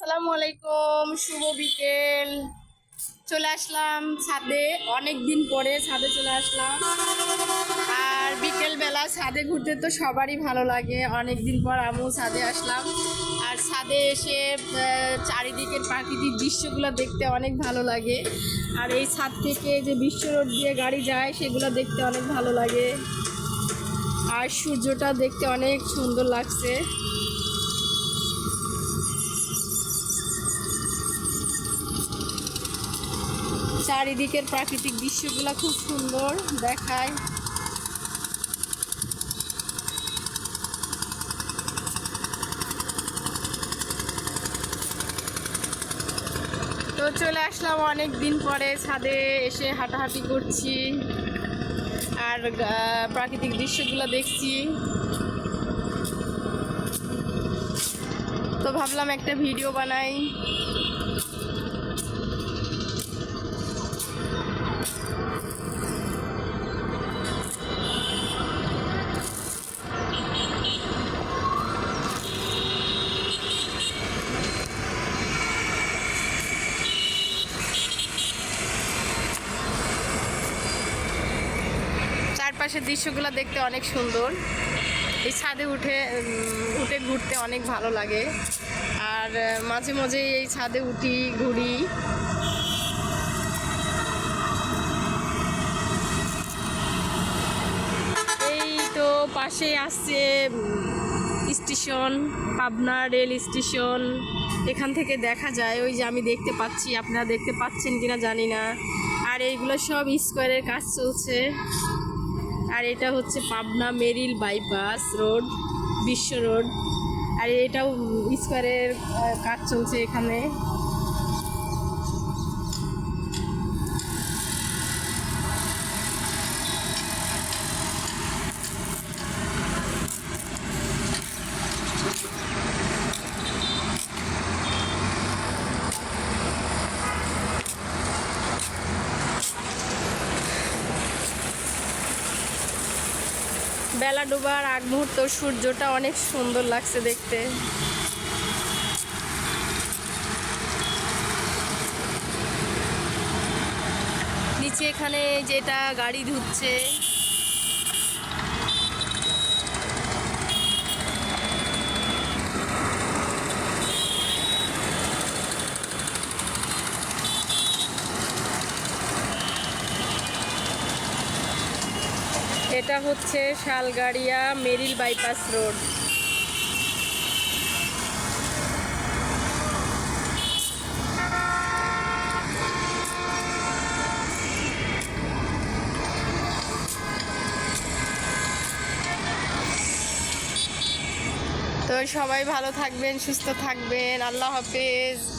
আসসালামু আলাইকুম, শুভ বিকেল। চলে আসলাম ছাদে, অনেক দিন পরে ছাদে চলে আসলাম। আর বিকেল বেলা ছাদে ঘুরতে তো সবারই ভালো লাগে, অনেক দিন পর আমিও ছাদে আসলাম। আর ছাদে এসে চারিদিকের প্রাকৃতিক দৃশ্যগুলো দেখতে অনেক ভালো লাগে। আর এই ছাদ থেকে যে বিশ্ব রোড দিয়ে গাড়ি যায়, সেগুলো দেখতে অনেক ভালো লাগে। আর সূর্যটা দেখতে অনেক সুন্দর লাগছে। চারিদিকের প্রাকৃতিক দৃশ্যগুলো খুব সুন্দর দেখায়। তো চলে আসলাম অনেক দিন পরে ছাদে এসে হাঁটাহাঁটি করছি আর প্রাকৃতিক দৃশ্যগুলো দেখছি। তো ভাবলাম একটা ভিডিও বানাই। চারপাশের দৃশ্যগুলো দেখতে অনেক সুন্দর। এই ছাদে উঠে উঠে ঘুরতে অনেক ভালো লাগে। আর মাঝে মাঝে এই ছাদে উঠি, ঘুরি। এই তো পাশে আসছে স্টেশন, পাবনা রেল স্টেশন। এখান থেকে দেখা যায়, ওই যে আমি দেখতে পাচ্ছি, আপনারা দেখতে পাচ্ছেন কিনা জানি না। আর এইগুলো সব স্কোয়ারের কাজ চলছে। আর এটা হচ্ছে পাবনা মেরিল বাইপাস রোড, বিশ্ব রোড। আর এটাও স্কোয়ারের কাজ চলছে এখানে। বেলা ডোবার আগ মুহূর্ত সূর্যটা অনেক সুন্দর লাগছে দেখতে। নিচে এখানে যেটা গাড়ি ধুচ্ছে এটা হচ্ছে শালগাড়িয়া মেরিল বাইপাস রোড। তো সবাই ভালো থাকবেন সুস্থ থাকবেন আল্লাহ হাফেজ।